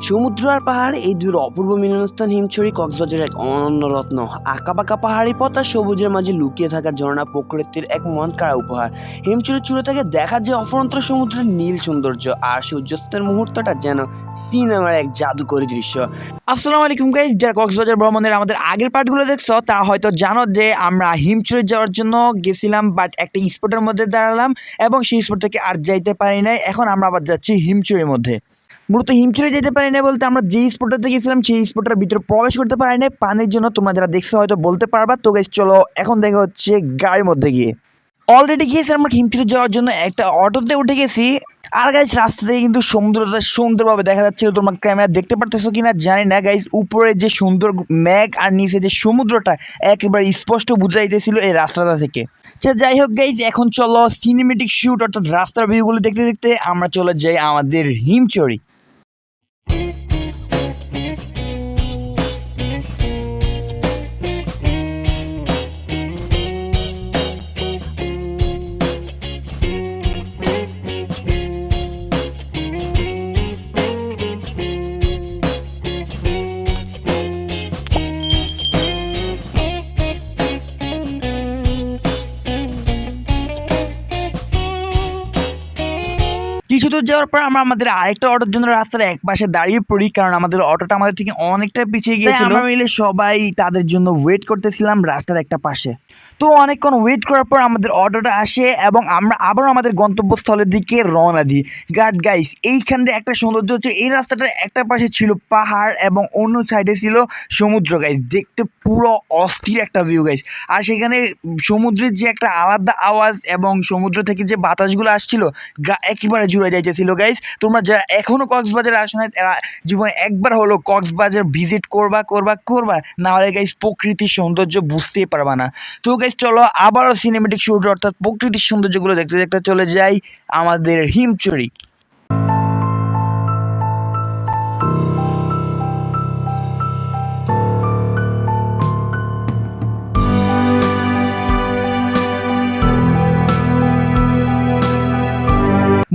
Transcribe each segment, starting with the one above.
সমুদ্র আর পাহাড় এই দুই অপূর্ব মিলনস্থান হিমছড়ি কক্সবাজারের এক অনন্য রত্ন। আঁকাবাঁকা পাহাড়ি পথ আর সবুজের মাঝে লুকিয়ে থাকা ঝর্ণা প্রকৃতির এক মন কাড়া উপহার। হিমছড়ির চূড়ো থেকে দেখা যায় অফরন্ত সমুদ্রের নীল সৌন্দর্য আর সূর্যাস্তের মুহূর্তটা যেন সিনেমার এক জাদুকরী দৃশ্য। আসসালামু আলাইকুম গাইজ যারা কক্সবাজার ভ্রমণের আমাদের আগের পার্টগুলো দেখছ তা হয়তো জানো যে আমরা হিমচুরে যাওয়ার জন্য গেছিলাম বাট একটা স্পটের মধ্যে দাঁড়ালাম এবং সেই স্পট থেকে আর যাইতে পারি নাই। এখন আমরা আবার যাচ্ছি হিমচুরের মধ্যে। মূলত হিমচুরে যেতে পারি না বলতে আমরা যেই স্পটটাতে গেছিলাম সেই স্পটটার ভিতরে প্রবেশ করতে পারি না পানির জন্য তোমরা যারা দেখছ হয়তো বলতে পারবা। তো গাইজ চলো এখন দেখা হচ্ছে গাড়ির মধ্যে গিয়ে। অলরেডি গিয়েছি আমরা হিমচুরে যাওয়ার জন্য। একটা অটোতে উঠে গেছি। আর গাইজ রাস্তা থেকে কিন্তু সমুদ্রটা সুন্দরভাবে দেখা যাচ্ছিল। তোমার ক্যামেরা দেখতে পারতেছো কিনা জানি না। গাইজ উপরে যে সুন্দর মেঘ আর নিচে যে সমুদ্রটা একেবারে স্পষ্ট বুঝা যাইতেছিল এই রাস্তাটা থেকে। আচ্ছা যাই হোক গাইজ এখন চলো সিনেমেটিক শুট অর্থাৎ রাস্তার ভিউগুলো দেখতে দেখতে আমরা চলে যাই আমাদের হিমচড়ি দূর যাওয়ার পর আমরা আমাদের আরেকটা অটোর জন্য রাস্তার এক পাশে দাঁড়িয়ে পড়ি কারণ আমাদের অটোটা আমাদের থেকে অনেকটা পিছিয়ে গিয়েছিল। আমরা মিলে সবাই তাদের জন্য ওয়েট করতেছিলাম রাস্তার একটা পাশে। তো অনেকক্ষণ ওয়েট করার পর আমাদের অটোটা আসে এবং আমরা আবার আমাদের গন্তব্যস্থলের দিকে রওনা দিই। গার্ড গাইস এইখানে একটা সৌন্দর্য হচ্ছে এই রাস্তাটার একটা পাশে ছিল পাহাড় এবং অন্য সাইডে ছিল সমুদ্র গাইস দেখতে পুরো অস্থির একটা ভিউ গাইস আর সেখানে সমুদ্রের যে একটা আলাদা আওয়াজ এবং সমুদ্র থেকে যে বাতাসগুলো আসছিল গা একেবারে জুড়ে যাইতেছিল গাইস তোমরা যারা এখনও কক্সবাজার আসো না তারা জীবনে একবার হলো কক্সবাজার ভিজিট করবা করবা করবা। না হলে গাইস প্রকৃতির সৌন্দর্য বুঝতেই পারবা না। তো গাইস চলো আবারও সিনেমেটিক শুট অর্থাৎ প্রকৃতির সৌন্দর্যগুলো দেখতে দেখতে চলে যাই আমাদের হিমচুরি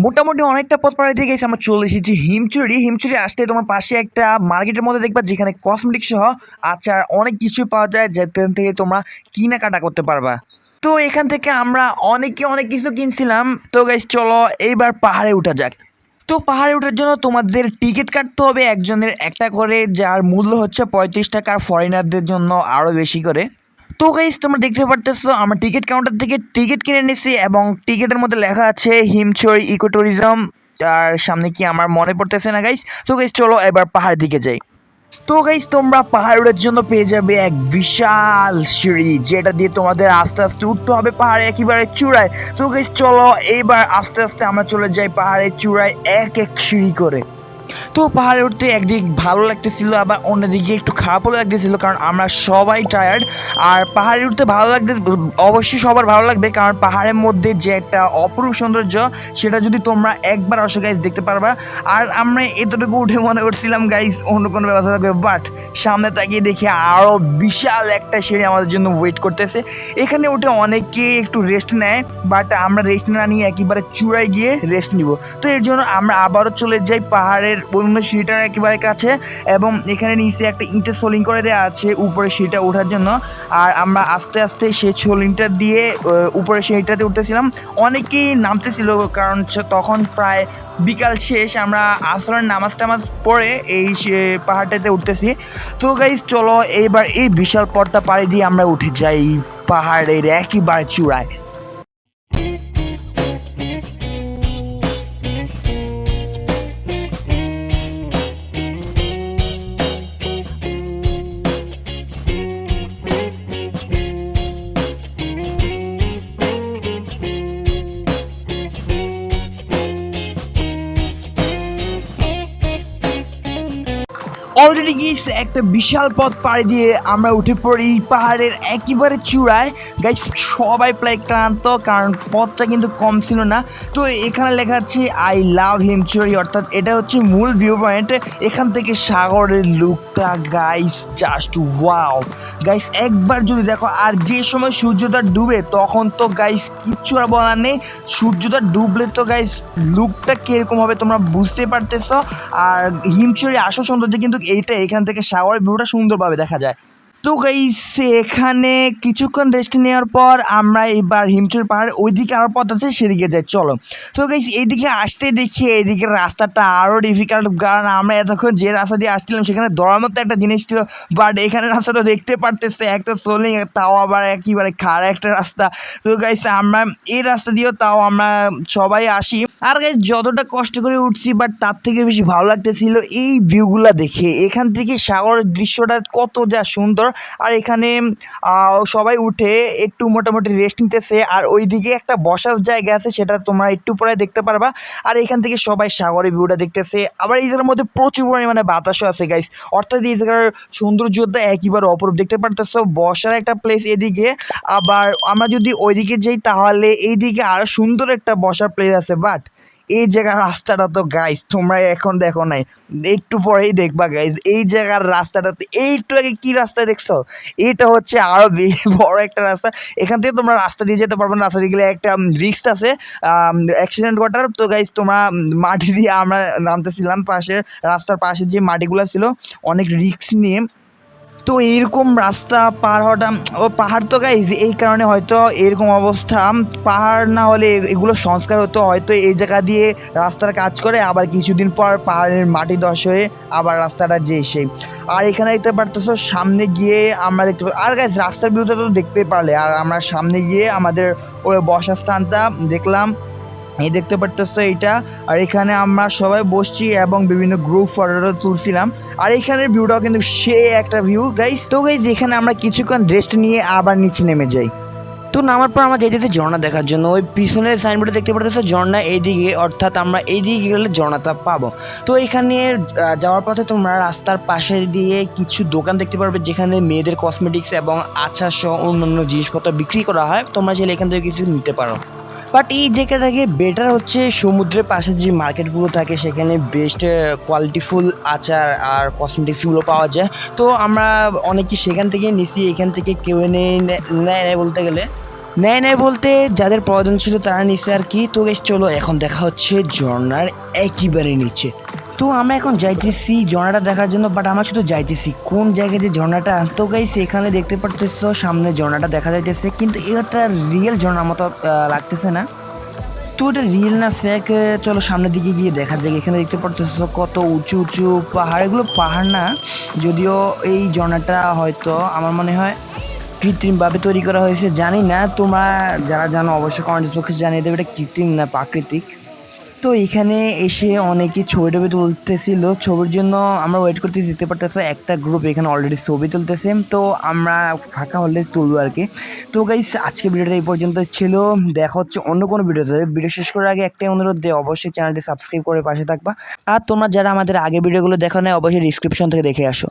মোটামুটি অনেকটা পথ পাড়ি দিয়ে গেছি, আমরা চলে এসেছি হিমচুরি। হিমচুরি আসতে তোমার পাশে একটা মার্কেটের মধ্যে দেখবা, যেখানে কসমেটিক সহ আচার অনেক কিছুই পাওয়া যায়, যেখান থেকে তোমরা কেনাকাটা করতে পারবা। তো এখান থেকে আমরা অনেকে অনেক কিছু কিনছিলাম। তো গাইস চলো এইবার পাহাড়ে উঠা যাক। তো পাহাড়ে ওঠার জন্য তোমাদের টিকিট কাটতে হবে একজনের একটা করে, যার মূল্য হচ্ছে পঁয়ত্রিশ টাকা, আর ফরেনারদের জন্য আরও বেশি করে। তো গাইস তোমরা দেখতে পারতেছো, আমরা টিকিট কাউন্টার থেকে টিকিট কিনে নিছি এবং টিকিটের মধ্যে লেখা আছে হিমছড়ি ইকো ট্যুরিজম আর সামনে কি আমার মনে পড়তেছে না গাইস তো গাইস চলো এবার পাহাড়ের দিকে যাই। তো গাইস তোমরা পাহাড়ের জন্য পেয়ে যাবে এক বিশাল সিঁড়ি, যেটা দিয়ে তোমাদের আস্তে আস্তে উঠতে হবে পাহাড়ে একেবারে চূড়ায়। তো গাইস চলো এইবার আস্তে আস্তে আমরা চলে যাই পাহাড়ের চূড়ায় এক এক সিঁড়ি করে। তো পাহাড়ে উঠতে একদিক ভালো লাগতেছিল, আবার অন্যদিকে একটু খারাপও লাগতেছিল, কারণ আমরা সবাই টায়ার্ড আর পাহাড়ে উঠতে ভালো লাগতে, অবশ্যই সবার ভালো লাগবে, কারণ পাহাড়ের মধ্যে যে একটা অপরূপ সৌন্দর্য, সেটা যদি তোমরা একবার অসো গাইজ দেখতে পারবা। আর আমরা এতটুকু উঠে মনে করছিলাম গাইজ অন্য কোনো ব্যবস্থা থাকবে বাট সামনে তাকিয়ে দেখি আরও বিশাল একটা সিঁড়ি আমাদের জন্য ওয়েট করতেছে। এখানে উঠে অনেকে একটু রেস্ট নেয় বাট আমরা রেস্ট না নিয়ে একেবারে চূড়ায় গিয়ে রেস্ট নিব। তো এর জন্য আমরা আবারও চলে যাই পাহাড়ের অন্য সিঁড়িটার একেবারে কাছে এবং এখানে নিচে একটা ইটের সোলিং করে দেওয়া আছে উপরে সিঁড়িটা ওঠার জন্য। আর আমরা আস্তে আস্তে সেই সোলিংটা দিয়ে উপরে সিঁড়িটাতে উঠতেছিলাম। অনেকেই নামতেছিল কারণ তখন প্রায় বিকাল শেষ। আমরা আসরের নামাজ টামাজ পড়ে এই পাহাড়টাতে উঠতেছি। তো গাইজ চলো এইবার এই বিশাল পর্দা পাড়ি দিয়ে আমরা উঠে যাই পাহাড়ের একেবারে চূড়ায়। অলরেডি গিয়েছে একটা বিশাল পথ পাড়ি দিয়ে আমরা উঠে পড়ি পাহাড়ের একেবারে চূড়ায়। গাইস সবাই প্রায় ক্লান্ত কারণ পথটা কিন্তু কম ছিল না। তো এখানে লেখা আছে আই লাভ হিমচুরি অর্থাৎ এটা হচ্ছে মূল ভিউ পয়েন্ট এখান থেকে সাগরের লুকটা গাইস জাস্ট ওয়াও গাইস একবার যদি দেখো, আর যে সময় সূর্যটা ডুবে, তখন তো গাইস কিচ্ছু আর বলার নেই। সূর্যটা ডুবলে তো গাইস লুকটা কীরকম হবে তোমরা বুঝতে পারতেছো। আর হিমচুরি আসল সৌন্দর্য কিন্তু এইটা এখান থেকে সাগরের ভিউটা সুন্দরভাবে দেখা যায়। তো গাইস এখানে কিছুক্ষণ রেস্ট নেওয়ার পর আমরা এবার হিমচুর পাহাড়ের ওইদিকে আরও পথ আছে, সেদিকে যাই, চলো। তো গাইস এইদিকে আসতে দেখি, এইদিকে রাস্তাটা আরও ডিফিকাল্ট কারণ আমরা এতক্ষণ যে রাস্তা দিয়ে আসছিলাম, সেখানে দৌড়ার মতো একটা জিনিস ছিল বাট এখানে রাস্তাটা দেখতে পারতেছে, একটা সোলিং, তাও আবার একেবারে খাড়া একটা রাস্তা। তো গাইস আমরা এই রাস্তা দিয়েও তাও আমরা সবাই আসি। আর গাইস যতটা কষ্ট করে উঠছি বাট তার থেকে বেশি ভালো লাগতেছিল এই ভিউগুলা দেখে। এখান থেকে সাগরের দৃশ্যটা কত যা সুন্দর। আর এখানে সবাই উঠে একটু মোটামুটি রেস্ট নিতেছে। আর ওইদিকে একটা বসার জায়গা আছে, সেটা তোমরা একটু পরে দেখতে পারবা। আর এখান থেকে সবাই সাগরের ভিউটা দেখতেছে। আবার এই জায়গার মধ্যে প্রচুর পরিমাণে বাতাসও আছে গাইস অর্থাৎ এই জায়গার সৌন্দর্যটা একইবার অপরূপ। দেখতে পারতেছো, বসার একটা প্লেস এদিকে। আবার আমরা যদি ওইদিকে যাই, তাহলে এইদিকে আরও সুন্দর একটা বসার প্লেস আছে বাট এই জায়গার রাস্তাটা তো গাইস তোমরা এখন দেখো নাই। একটু পরেই দেখবা গাইস এই জায়গার রাস্তাটা তো এইটু আগে কী রাস্তা দেখছ? এটা হচ্ছে আরও বড় একটা রাস্তা। এখান থেকে তোমরা রাস্তা দিয়ে যেতে পারবে না, রাস্তা দিয়ে গেলে একটা রিক্স আছে। অ্যাক্সিডেন্ট ঘটার। তো গাইস তোমরা মাটি দিয়ে আমরা নামতেছিলাম পাশে, রাস্তার পাশে যে মাটিগুলো ছিল, অনেক রিক্স নিয়ে তো এইরকম রাস্তা পার হওয়াটা, ও পাহাড় তো গাইজ এই কারণে হয়তো এরকম অবস্থা। পাহাড় না হলে এগুলো সংস্কার হতো, হয়তো এই জায়গা দিয়ে রাস্তার কাজ করে, আবার কিছুদিন পর পাহাড়ের মাটি ধস হয়ে আবার রাস্তাটা যে সেই। আর এখানে দেখতে পারতেছো, সামনে গিয়ে আমরা দেখতে আর গাইজ রাস্তার ভিউটা তো দেখতে পারলে, আর আমরা সামনে গিয়ে আমাদের ওই বসার স্থানটা দেখলাম। এই দেখতে পারতেছো এইটা। আর এখানে আমরা সবাই বসছি এবং বিভিন্ন গ্রুপ ফটো তুলছিলাম। আর এখানের ভিউটাও কিন্তু সে একটা ভিউ গাইস তো গাইস এখানে আমরা কিছুক্ষণ রেস্ট নিয়ে আবার নিচে নেমে যাই। তো নামার পর আমরা যাইতেছি ঝর্ণা দেখার জন্য। ওই পিছনের সাইনবোর্ডে দেখতে পারতেছে ঝর্ণা এইদিকে, অর্থাৎ আমরা এইদিকে গেলে ঝর্ণাটা পাবো। তো এখানে যাওয়ার পথে তোমরা রাস্তার পাশে দিয়ে কিছু দোকান দেখতে পারবে, যেখানে মেয়েদের কসমেটিক্স এবং আচার সহ অন্যান্য জিনিসপত্র বিক্রি করা হয়। তোমরা চাইলে এখান থেকে কিছু নিতে পারো। বাট এই জায়গাটাকে বেটার হচ্ছে সমুদ্রের পাশে যে মার্কেটগুলো থাকে, সেখানে বেস্ট কোয়ালিটিফুল আচার আর কসমেটিক্সগুলো পাওয়া যায়। তো আমরা অনেকে সেখান থেকে নিছি, এখান থেকে কেউ এনে নেয় নেয় বলতে গেলে। নেয় নেয় বলতে যাদের প্রয়োজন ছিল তারা নিচে আর কি। তো চলো এখন দেখা হচ্ছে ঝর্নার একেবারে নিচে। তো আমরা এখন যাইতেছি ঝর্ণাটা দেখার জন্য বাট আমরা শুধু যাইতেছি। কোন জায়গায় যে ঝর্ণাটা? তো গাইস এখানে দেখতে পারতেছো, সামনে ঝর্ণাটা দেখা যাইতেছে, কিন্তু এটা রিয়েল ঝর্ণার মতো লাগতেছে না। তো এটা রিয়েল না ফেক চলো সামনের দিকে গিয়ে দেখা যাক এখানে দেখতে পারতেছো কত উঁচু উঁচু পাহাড়। এগুলো পাহাড় না, যদিও এই ঝর্ণাটা হয়তো আমার মনে হয় কৃত্রিমভাবে তৈরি করা হয়েছে। জানি না, তোমরা যারা জানো, অবশ্যই কমেন্টের পক্ষে জানিয়ে দেবে, এটা কৃত্রিম না প্রাকৃতিক। তো এখানে এসে অনেকে ছবি টবি তুলতেছিল। ছবির জন্য আমরা ওয়েট করতে যেতে পারতেছি একটা গ্রুপ এখানে অলরেডি ছবি তুলতেছে। তো আমরা ফাঁকা হলে তুলবো আর কি। তো গাইস আজকে ভিডিওটা এই পর্যন্ত ছিল। দেখা হচ্ছে অন্য কোনো ভিডিওতে। ভিডিও শেষ করার আগে একটাই অনুরোধ দিয়ে অবশ্যই চ্যানেলটি সাবস্ক্রাইব করে পাশে থাকবা। আর তোমরা যারা আমাদের আগে ভিডিওগুলো দেখো না অবশ্যই ডিসক্রিপশন থেকে দেখে আসো।